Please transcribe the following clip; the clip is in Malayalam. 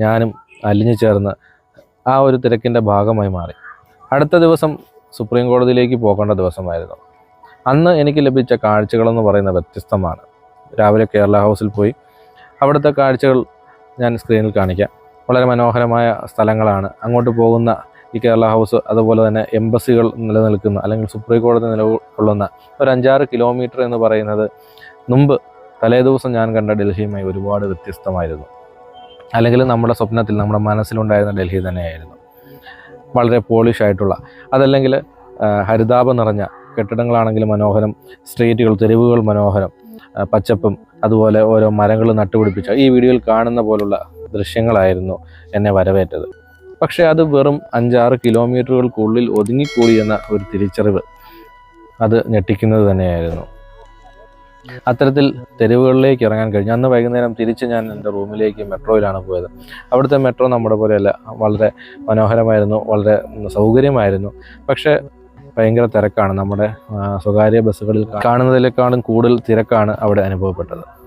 ഞാനും അലിഞ്ഞു ചേർന്ന് ആ ഒരു തിരക്കിന്റെ ഭാഗമായി മാറി. അടുത്ത ദിവസം സുപ്രീം കോടതിയിലേക്ക് പോകേണ്ട ദിവസമായിരുന്നു. അന്ന് എനിക്ക് ലഭിച്ച കാഴ്ചകളെന്ന് പറയുന്നത് വ്യത്യസ്തമാണ്. രാവിലെ കേരള ഹൗസിൽ പോയി അവിടുത്തെ കാഴ്ചകൾ ഞാൻ സ്ക്രീനിൽ കാണിക്കാം. വളരെ മനോഹരമായ സ്ഥലങ്ങളാണ്. അങ്ങോട്ട് പോകുന്ന ഈ കേരള ഹൗസ് അതുപോലെ തന്നെ എംബസികൾ നിലനിൽക്കുന്ന അല്ലെങ്കിൽ സുപ്രീം കോടതി നിലകൊള്ളുന്ന ഒരു അഞ്ചാറ് കിലോമീറ്റർ എന്ന് പറയുന്നത് മുമ്പ് തലേദിവസം ഞാൻ കണ്ട ഡൽഹിയുമായി ഒരുപാട് വ്യത്യസ്തമായിരുന്നു. അല്ലെങ്കിൽ നമ്മുടെ സ്വപ്നത്തിൽ നമ്മുടെ മനസ്സിലുണ്ടായിരുന്ന ഡൽഹി തന്നെയായിരുന്നു. വളരെ പോളിഷ് ആയിട്ടുള്ള അതല്ലെങ്കിൽ ഹരിതാപം നിറഞ്ഞ കെട്ടിടങ്ങളാണെങ്കിൽ മനോഹരം സ്ട്രീറ്റുകൾ തെരുവുകൾ മനോഹരം പച്ചപ്പും അതുപോലെ ഓരോ മരങ്ങൾ നട്ടുപിടിപ്പിച്ച ഈ വീഡിയോയിൽ കാണുന്ന പോലുള്ള ദൃശ്യങ്ങളായിരുന്നു എന്നെ വരവേറ്റത്. പക്ഷേ അത് വെറും അഞ്ചാറ് കിലോമീറ്ററുകൾക്കുള്ളിൽ ഒതുങ്ങിക്കൂടി എന്ന ഒരു തിരിച്ചറിവ് അത് ഞെട്ടിക്കുന്നത് തന്നെയായിരുന്നു. അത്തരത്തിൽ തെരുവുകളിലേക്ക് ഇറങ്ങാൻ കഴിഞ്ഞു. അന്ന് വൈകുന്നേരം തിരിച്ച് ഞാൻ എന്റെ റൂമിലേക്ക് മെട്രോയിലാണ് പോയത്. അവിടുത്തെ മെട്രോ നമ്മുടെ പോലെയല്ല വളരെ മനോഹരമായിരുന്നു വളരെ സൗകര്യമായിരുന്നു. പക്ഷേ ഭയങ്കര തിരക്കാണ്. നമ്മുടെ സ്വകാര്യ ബസ്സുകളിൽ കാണുന്നതിനേക്കാളും കൂടുതൽ തിരക്കാണ് അവിടെ അനുഭവപ്പെട്ടത്.